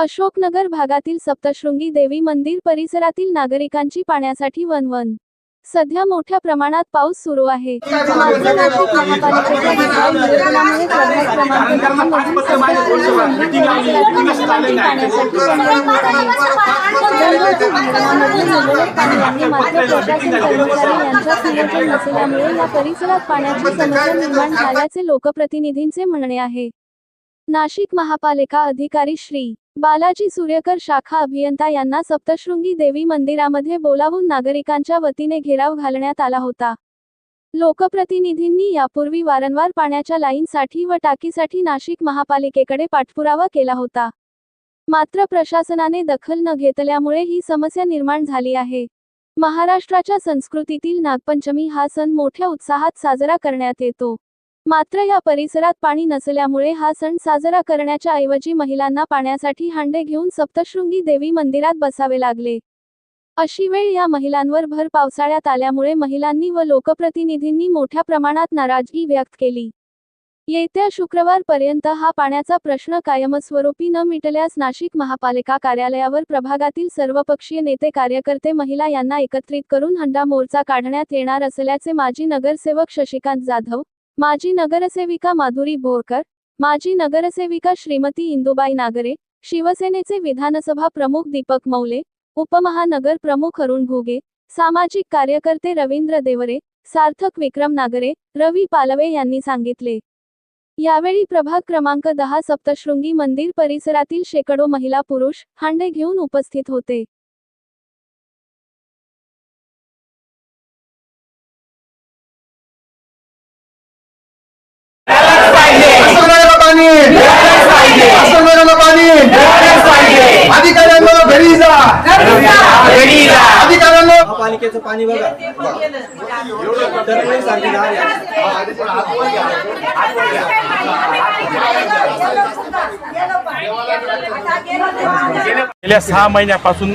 अशोकनगर भागातील सप्तशृंगी देवी मंदिर परिसरातील नागरिकांची पाण्यासाठी वनवन सध्या मोठ्या प्रमाणात पाऊस सुरू आहे. या परिसरात पाण्याची समस्या निर्माण झाल्याचे लोकप्रतिनिधींचे म्हणणे आहे. नाशिक महापालिका अधिकारी श्री बालाजी सूर्यकर शाखा अभियंता यांना सप्तशृंगी देवी मंदिरामध्ये बोलावून नागरिकांच्या वतीने घेराव घालण्यात आला होता. लोकप्रतिनिधींनी यापूर्वी वारंवार पाण्याच्या लाईनसाठी व टाकीसाठी नाशिक महापालिकेकडे पाठपुरावा केला होता. मात्र प्रशासनाने दखल न घेतल्यामुळे ही समस्या निर्माण झाली आहे. महाराष्ट्राच्या संस्कृतीतील नागपंचमी हा सण मोठ्या उत्साहात साजरा करण्यात येतो. मात्र या परिसरात पाणी नसल्यामुळे हा सण साजरा करण्याच्या ऐवजी महिलांना पाण्यासाठी हांडे घेऊन सप्तशृंगी देवी मंदिरात बसावे लागले. अशी वेळ या महिलांवर भर पावसाळ्यात आल्यामुळे महिलांनी व लोकप्रतिनिधींनी मोठ्या प्रमाणात नाराजगी व्यक्त केली. येत्या शुक्रवारपर्यंत हा पाण्याचा प्रश्न कायमस्वरूपी न मिटल्यास नाशिक महापालिका कार्यालयावर प्रभागातील सर्वपक्षीय नेते कार्यकर्ते महिला यांना एकत्रित करून हंडा मोर्चा काढण्यात येणार असल्याचे माजी नगरसेवक शशिकांत जाधव माजी नगरसेविका माधुरी बोरकर माजी नगरसेविका श्रीमती इंदुबाई नागरे शिवसेनेचे विधानसभा प्रमुख दीपक मौले उपमहानगर प्रमुख अरुण घुगे सामाजिक कार्यकर्ते रवींद्र देवरे सार्थक विक्रम नागरे रवी पालवे यांनी सांगितले. यावेळी प्रभाग क्रमांक दहा सप्तशृंगी मंदिर परिसरातील शेकडो महिला पुरुष हांडे घेऊन उपस्थित होते. पाणी असं मिळालं पाणी अधिकाऱ्यांना घरी जा अधिकाऱ्यांना पालिकेचं पाणी बघा टर्मिनल गेल्या सहा महिन्यापासून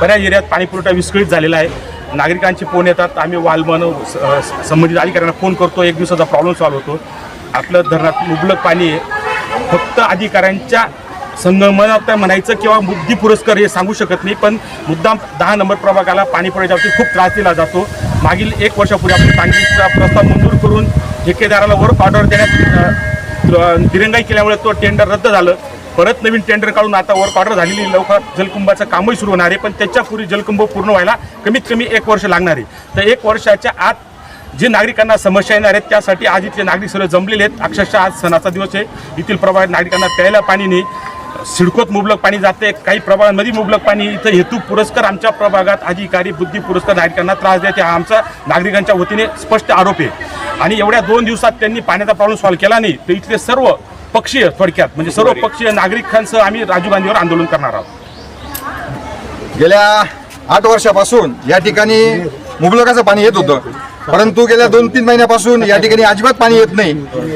बऱ्याच एरियात पाणीपुरवठा विस्कळीत झालेला आहे. नागरिकांचे फोन येतात. आम्ही वालमन संबंधित अधिकाऱ्यांना फोन करतो. एक दिवसाचा प्रॉब्लेम सॉल्व्ह होतो. आपलं धरणात मुबलक पाणी आहे. फक्त अधिकाऱ्यांच्या संगमनात म्हणायचं किंवा बुद्धी पुरस्कार हे सांगू शकत नाही पण मुद्दाम दहा नंबर प्रभागाला पाणी पुरवठ्याच्या खूप त्रास दिला जातो. मागील एक वर्षापूर्वी आपण पाणीचा प्रस्ताव मंजूर करून ठेकेदाराला वर्क ऑर्डर देण्यात दिरंगाई केल्यामुळे तो टेंडर रद्द झालं. परत नवीन टेंडर काढून आता वर्क ऑर्डर झालेली लवकर जलकुंभाचं कामही सुरू होणार आहे पण त्याच्यापूर्वी जलकुंभ पूर्ण व्हायला कमीत कमी एक वर्ष लागणार आहे. तर एक वर्षाच्या आत जे नागरिकांना समस्या येणार आहेत त्यासाठी आज इथले नागरिक सर्व जमलेले आहेत. अक्षरशः आज सणाचा दिवस आहे. येथील प्रभागात नागरिकांना प्यायला पाणी नाही. सिडकोत मुबलक पाणी जाते. काही प्रभागांमध्ये मुबलक पाणी. इथं हेतू पुरस्कार आमच्या प्रभागात अधिकारी बुद्धी पुरस्कार नागरिकांना त्रास देते हा आमचा नागरिकांच्या वतीने स्पष्ट आरोप आहे. आणि एवढ्या दोन दिवसात त्यांनी पाण्याचा प्रॉब्लेम सॉल्व्ह केला नाही. तर इथले सर्व पक्षीय थोडक्यात म्हणजे सर्व पक्षीय नागरिकांसह आम्ही राजीव गांधीवर आंदोलन करणार आहोत. गेल्या आठ वर्षापासून या ठिकाणी मुबलकाचं पाणी येत होतं. परंतु गेल्या दोन तीन महिन्यापासून या ठिकाणी अजिबात पाणी येत नाही.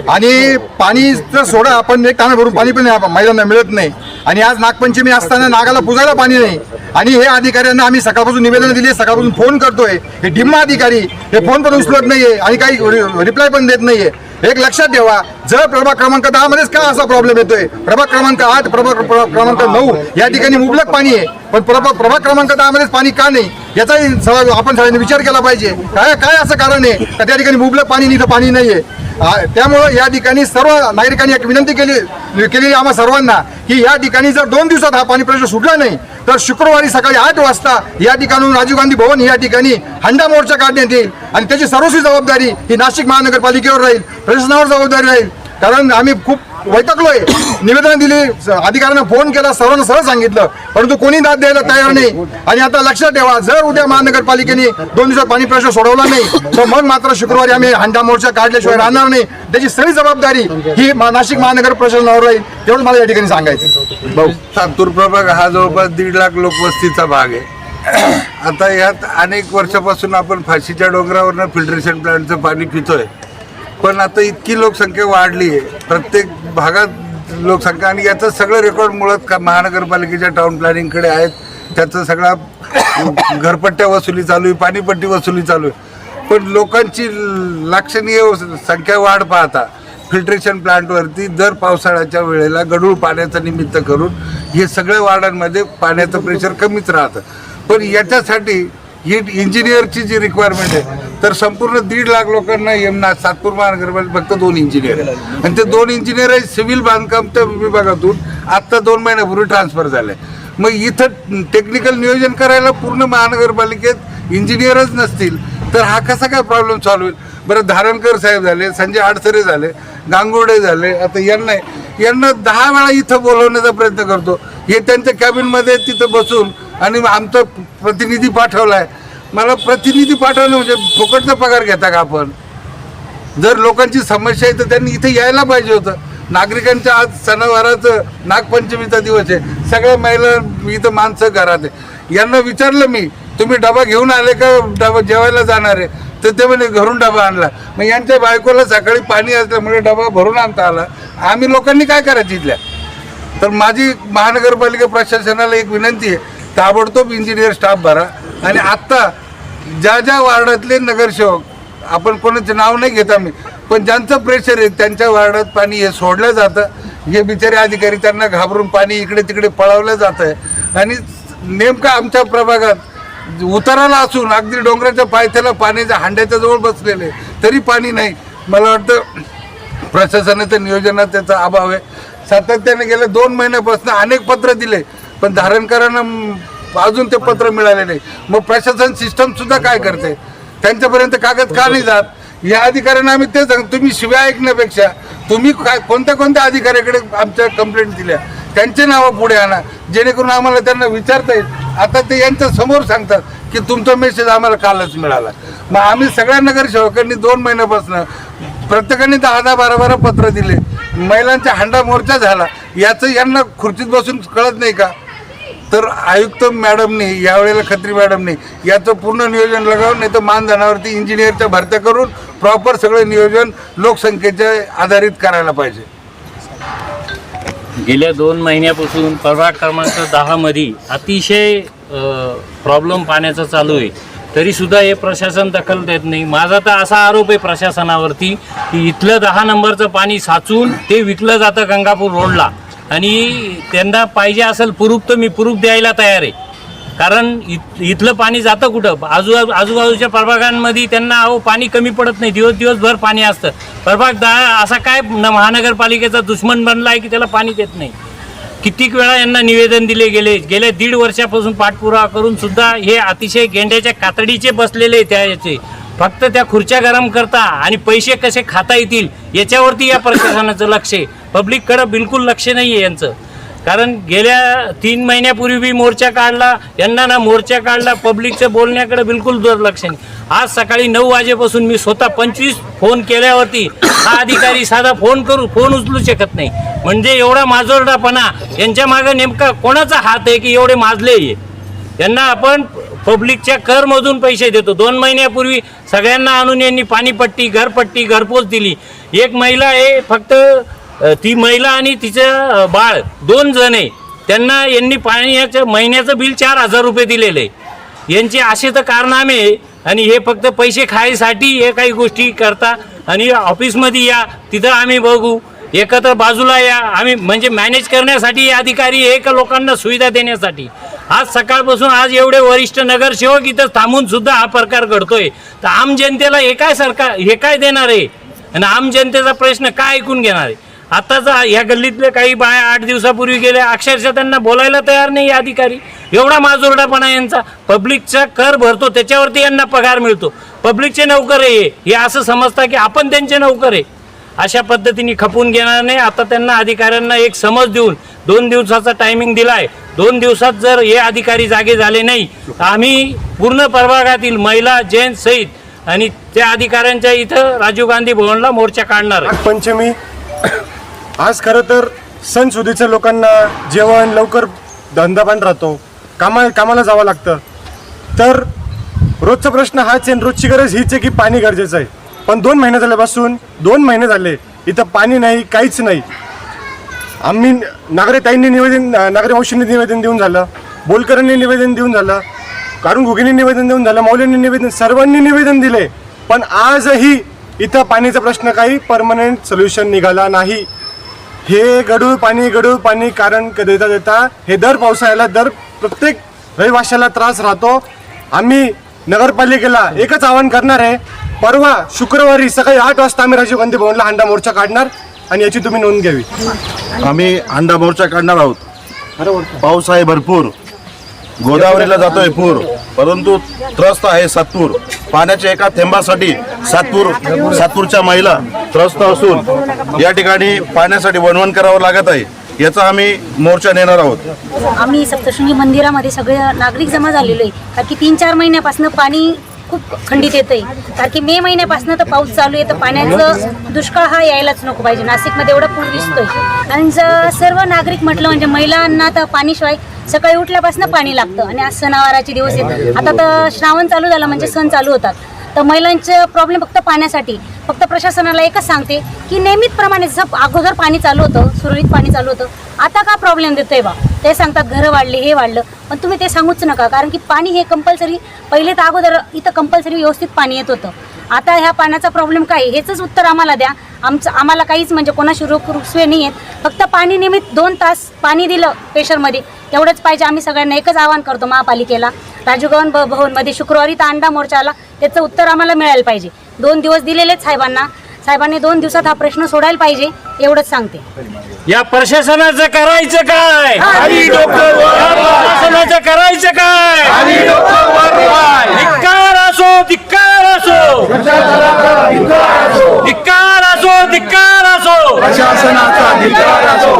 आणि पाणी तर सोडा आपण एक ताना भरून पाणी पण महिलांना मिळत नाही. आणि आज नागपंचमी असताना नागाला पुजायला पाणी नाही. आणि हे अधिकाऱ्यांना आम्ही सकाळपासून निवेदन दिली सकाळपासून फोन करतोय. हे डिम्मा अधिकारी हे फोन पण उचलत नाहीये आणि काही रिप्लाय पण देत नाहीये. एक लक्षात ठेवा जर प्रभाग क्रमांक दहा मध्येच का असा प्रॉब्लेम येतोय? प्रभाग क्रमांक आठ प्रभाग क्रमांक नऊ या ठिकाणी मुबलक पाणी आहे. पण प्रभाग प्रभाग क्रमांक दहा मध्येच पाणी का नाही? याचाही आपण सगळ्यांनी विचार केला पाहिजे. काय काय असं कारण आहे? का त्या ठिकाणी मुबलक पाणी नाही तर पाणी नाहीये? त्यामुळं या ठिकाणी सर्व नागरिकांनी एक विनंती केली केलेली आम्हा सर्वांना की या ठिकाणी जर दोन दिवसात हा पाणी प्रश्न सुटला नाही तर शुक्रवारी सकाळी आठ वाजता या ठिकाणून राजीव गांधी भवन या ठिकाणी हंडा मोर्चा काढण्यात येईल. आणि त्याची सर्वस्वी जबाबदारी ही नाशिक महानगरपालिकेवर राहील प्रशासनावर जबाबदारी राहील. कारण आम्ही खूप वैतागलोय. निवेदन दिली अधिकाऱ्यांना फोन केला सर्वांना सरळ सांगितलं. परंतु कोणी दाद द्यायला तयार नाही. आणि आता लक्षात ठेवा जर उद्या महानगरपालिकेने दोन दिवसात पाणी प्रश्न सोडवला नाही तर मग मात्र शुक्रवारी आम्ही हंडा मोर्चा काढल्याशिवाय राहणार नाही. त्याची सगळी जबाबदारी ही नाशिक महानगर प्रशासनावर राहील तेवढं मला या ठिकाणी सांगायचं भाऊ सातूर प्रभाग हा जवळपास दीड लाख लोकवस्तीचा भाग आहे. आता यात अनेक वर्षापासून आपण फाशीच्या डोंगरावरनं फिल्ट्रेशन प्लांटचं पाणी पितोय. पण आता इतकी लोकसंख्या वाढली आहे. प्रत्येक भागात लोकसंख्या आणि याचं सगळं रेकॉर्ड मुळात का महानगरपालिकेच्या टाउन प्लॅनिंगकडे आहेत. त्याचं सगळा घरपट्ट्या वसुली चालू आहे पाणीपट्टी वसुली चालू आहे. पण लोकांची लक्षणीय संख्या वाढ पाहता फिल्ट्रेशन प्लांटवरती दर पावसाळ्याच्या वेळेला गढूळ पाण्याचं निमित्त करून हे सगळ्या वार्डांमध्ये पाण्याचं प्रेशर कमीच राहतं. पण याच्यासाठी ही इंजिनियरची जी रिक्वायरमेंट आहे तर संपूर्ण दीड लाख लोकांना यमना सातपूर महानगरपालिका फक्त दोन इंजिनियर आणि ते दोन इंजिनियर सिव्हिल बांधकाम त्या विभागातून आत्ता दोन महिन्यापूर्वी ट्रान्सफर झाले मग इथं टेक्निकल नियोजन करायला पूर्ण महानगरपालिकेत इंजिनियरच नसतील तर हा कसा काय प्रॉब्लेम सॉल्व्ह होईल? बरं धारणकर साहेब झाले संजय आडसरे झाले गांगोडे झाले आता यांना यांना दहा वेळा इथं बोलवण्याचा प्रयत्न करतो. हे त्यांच्या कॅबिनमध्ये तिथं बसून आणि आमचा प्रतिनिधी पाठवलाय. मला प्रतिनिधी पाठवणं म्हणजे फुकटचा पगार घेता का आपण? जर लोकांची समस्या आहे तर त्यांनी इथे यायला पाहिजे होतं. नागरिकांच्या आज सणावाराचं नागपंचमीचा दिवस आहे. सगळ्या महिला इथं माणसं घरात आहे. यांना विचारलं मी तुम्ही डबा घेऊन आले का? डबा जेवायला जाणार आहे. तर ते म्हणे घरून डबा आणला. मग यांच्या बायकोला सकाळी पाणी असल्यामुळे डबा भरून आणता आला. आम्ही लोकांनी काय करायचं इथल्या? तर माझी महानगरपालिका प्रशासनाला एक विनंती आहे. ताबडतोब इंजिनियर स्टाफ भरा. आणि आत्ता ज्या ज्या वार्डातले नगरसेवक आपण कोणाचे नाव नाही घेत आम्ही पण ज्यांचं प्रेशर आहे त्यांच्या वार्डात पाणी हे सोडलं जातं. हे बिचारे अधिकारी त्यांना घाबरून पाणी इकडे तिकडे पळवलं जातं आहे आणि नेमकं आमच्या प्रभागात उताराला असून अगदी डोंगराच्या पायथ्याला पाण्याच्या हांड्याच्या जवळ बसलेले तरी पाणी नाही. मला वाटतं प्रशासनाचं नियोजनात त्याचा अभाव आहे. सातत्याने गेल्या दोन महिन्यापासून अनेक पत्र दिले. पण धारणकरांना अजून ते पत्र मिळाले नाही. मग प्रशासन सिस्टम सुद्धा काय करते? त्यांच्यापर्यंत कागद का नाही जात? या अधिकाऱ्यांना आम्ही ते सांग तुम्ही शिव्या ऐकण्यापेक्षा तुम्ही काय कोणत्या कोणत्या अधिकाऱ्याकडे आमच्या कंप्लेंट दिल्या? त्यांचे नावं पुढे आणा. जेणेकरून आम्हाला त्यांना विचारता येईल. आता ते यांच्या समोर सांगतात की तुमचा मेसेज आम्हाला कालच मिळाला. मग आम्ही सगळ्या नगरसेवकांनी दोन महिन्यापासून प्रत्येकाने दहा दहा बारा बारा पत्र दिले. महिलांचा हंडा मोर्चा झाला. याचं यांना खुर्चीत बसून कळत नाही का? तर आयुक्त मॅडमने यावेळेला खत्री मॅडमने याचं पूर्ण नियोजन लगावून नाही तर मानधनावरती इंजिनियरच्या भरत्या करून प्रॉपर सगळं नियोजन लोकसंख्येच्या आधारित करायला पाहिजे. गेल्या दोन महिन्यापासून परवा क्रमांक दहामध्ये अतिशय प्रॉब्लेम पाण्याचा चालू आहे. तरीसुद्धा हे प्रशासन दखल देत नाही. माझा तर असा आरोप आहे प्रशासनावरती की इथलं दहा नंबरचं पाणी साचून ते विकलं जातं गंगापूर रोडला आणि त्यांना पाहिजे असेल प्रूफ तर मी प्रूफ द्यायला तयार आहे. कारण इत इथलं पाणी जातं कुठं? आजू आजूबाजूच्या प्रभागांमध्ये त्यांना अहो पाणी कमी पडत नाही. दिवस दिवसभर पाणी असतं. प्रभाग दहा असा काय न महानगरपालिकेचा दुश्मन बनला आहे की त्याला पाणी देत नाही? कित्येक वेळा यांना निवेदन दिले गेले? गेल्या दीड वर्षापासून पाठपुरावा करून सुद्धा हे अतिशय गेंड्याच्या कातडीचे बसलेले त्या याचे फक्त त्या खुर्च्या गरम करता आणि पैसे कसे खाता येतील याच्यावरती या प्रशासनाचं लक्ष आहे. पब्लिककडं बिलकुल लक्ष नाही आहे यांचं. कारण गेल्या तीन महिन्यापूर्वी बी मोर्चा काढला यांना ना मोर्चा काढला पब्लिकच्या बोलण्याकडे बिलकुल दुर्लक्ष नाही. आज सकाळी नऊ वाजेपासून मी स्वतः पंचवीस फोन केल्यावरती हा अधिकारी साधा फोन करू फोन उचलू शकत नाही. म्हणजे एवढा माजोरडापणा यांच्या मागे नेमका कोणाचा हात आहे की एवढे माजले हे? यांना आपण पब्लिकच्या करमधून पैसे देतो. दोन महिन्यापूर्वी सगळ्यांना आणून यांनी पाणीपट्टी घरपट्टी घरपोच दिली. एक महिला हे फक्त ती महिला आणि तिचं बाळ दोन जण आहे त्यांना यांनी पाण्याचं महिन्याचं बिल चार हजार रुपये दिलेलं. आहे यांचे असे तर कारनामे आहे आणि हे फक्त पैसे खायसाठी हे काही गोष्टी करता आणि ऑफिसमध्ये या तिथं आम्ही बघू. एकत्र बाजूला या आम्ही म्हणजे मॅनेज करण्यासाठी अधिकारी एक लोकांना सुविधा देण्यासाठी. आज सकाळपासून आज एवढे वरिष्ठ नगरसेवक इथं थांबून सुद्धा हा प्रकार घडतोय. तर आम जनतेला हे काय सरकार हे काय देणार आहे? आणि आम जनतेचा प्रश्न काय ऐकून घेणार आहे? आताचा या गल्लीतले काही बाया आठ दिवसापूर्वी गेल्या अक्षरशः त्यांना बोलायला तयार नाही अधिकारी. एवढा माजोरडापणा यांचा. पब्लिकचा कर भरतो त्याच्यावरती यांना पगार मिळतो. पब्लिकचे नौकर आहे हे. हे असं समजता की आपण त्यांचे नौकर आहे. अशा पद्धतीने खपून घेणार नाही. आता त्यांना अधिकाऱ्यांना एक समज देऊन दोन दिवसाचा टायमिंग दिलाय. दोन दिवसात जर हे अधिकारी जागे झाले नाही तर आम्ही पूर्ण प्रभागातील महिला जेंट्स सहित आणि त्या अधिकाऱ्यांच्या इथं राजीव गांधी भवनला मोर्चा काढणार पंचमी आज खरं तर सणसुदीच्या लोकांना जेवण लवकर धंदा पण राहतो. कामा कामाला जावं लागतं. तर रोजचा प्रश्न हाच आहे रोजची गरज हीच आहे की पाणी गरजेचं आहे. पण दोन महिने झाल्यापासून दोन महिने झाले इथं पाणी नाही काहीच नाही. आम्ही नागरेताईंनी निवेदन नागरिक निवेदन देऊन झालं बोलकरांनी निवेदन देऊन झालं कारण घुगेंनी निवेदन देऊन झालं मौल्यांनी निवेदन सर्वांनी निवेदन दिले. पण आजही इथं पाणीचा प्रश्न काही परमनंट सोल्युशन निघाला नाही. हे गडूळ पाणी गडूळ पाणी कारण देता देता हे दर पावसाळ्याला दर प्रत्येक रहिवाशाला त्रास राहतो. आम्ही नगरपालिकेला एकच आवाहन करणार आहे. परवा शुक्रवारी सकाळी आठ वाजता आम्ही राजीव गांधी भवनला हांडा मोर्चा काढणार आणि याची तुम्ही नोंद घ्यावी. आम्ही अंडा मोर्चा काढणार आहोत. पाऊस आहे भरपूर. गोदावरीला जातोय पूर. परंतु त्रस्त आहे सातपूर. पाण्याच्या एका थेंबासाठी सातपूर सातपूरच्या महिला त्रस्त असून या ठिकाणी पाण्यासाठी वणवण करावं लागत आहे. याचा आम्ही मोर्चा नेणार आहोत. आम्ही सप्तशृंगी मंदिरामध्ये सगळे नागरिक जमा झालेलो आहे. कारण की तीन चार महिन्यापासून पाणी खूप खंडित येत आहे कारण की मे महिन्यापासून तर पाऊस चालू आहे तर पाण्याचं दुष्काळ हा यायलाच नको पाहिजे. नाशिकमध्ये एवढा पूर दिसतोय. आणि सर्व नागरिक म्हटलं म्हणजे महिलांना तर पाणीशिवाय सकाळी उठल्यापासून पाणी लागतं आणि आज सणावाराचे दिवस आहेत. आता तर श्रावण चालू झाला म्हणजे सण चालू होतात. तर महिलांचं प्रॉब्लेम फक्त पाण्यासाठी. फक्त प्रशासनाला एकच सांगते की नियमितप्रमाणे जसं अगोदर पाणी चालू होतं सुरळीत पाणी चालू होतं आता का प्रॉब्लेम देतोय बा? ते सांगतात घरं वाढले हे वाढलं. पण तुम्ही ते सांगूच नका. कारण की पाणी हे कंपल्सरी पहिले तर अगोदर इथं कंपल्सरी व्यवस्थित पाणी येत होतं. आता ह्या पाण्याचा प्रॉब्लेम काय? आहे? हेचंच उत्तर आम्हाला द्या. आमचं आम्हाला काहीच म्हणजे कोणाशी रोख रुसवे नाही आहेत. फक्त पाणी निमित्त दोन तास पाणी दिलं प्रेशरमध्ये. एवढंच पाहिजे. आम्ही सगळ्यांना एकच आवाहन करतो महापालिकेला. राजभवन भ- भवनमध्ये शुक्रवारी तर अंडा मोर्चा आला त्याचं उत्तर आम्हाला मिळायला पाहिजे. दोन दिवस दिलेलेच साहेबांना. साहेबांनी दोन दिवसात हा प्रश्न सोडायला पाहिजे एवढंच सांगते. या प्रशासनाचं करायचं काय? या प्रशासनाचं करायचं काय? धिक्कार असो धिक्कार असो. धिक्कार असो. धिक्कार असो प्रशासनाचा अधिकार असो.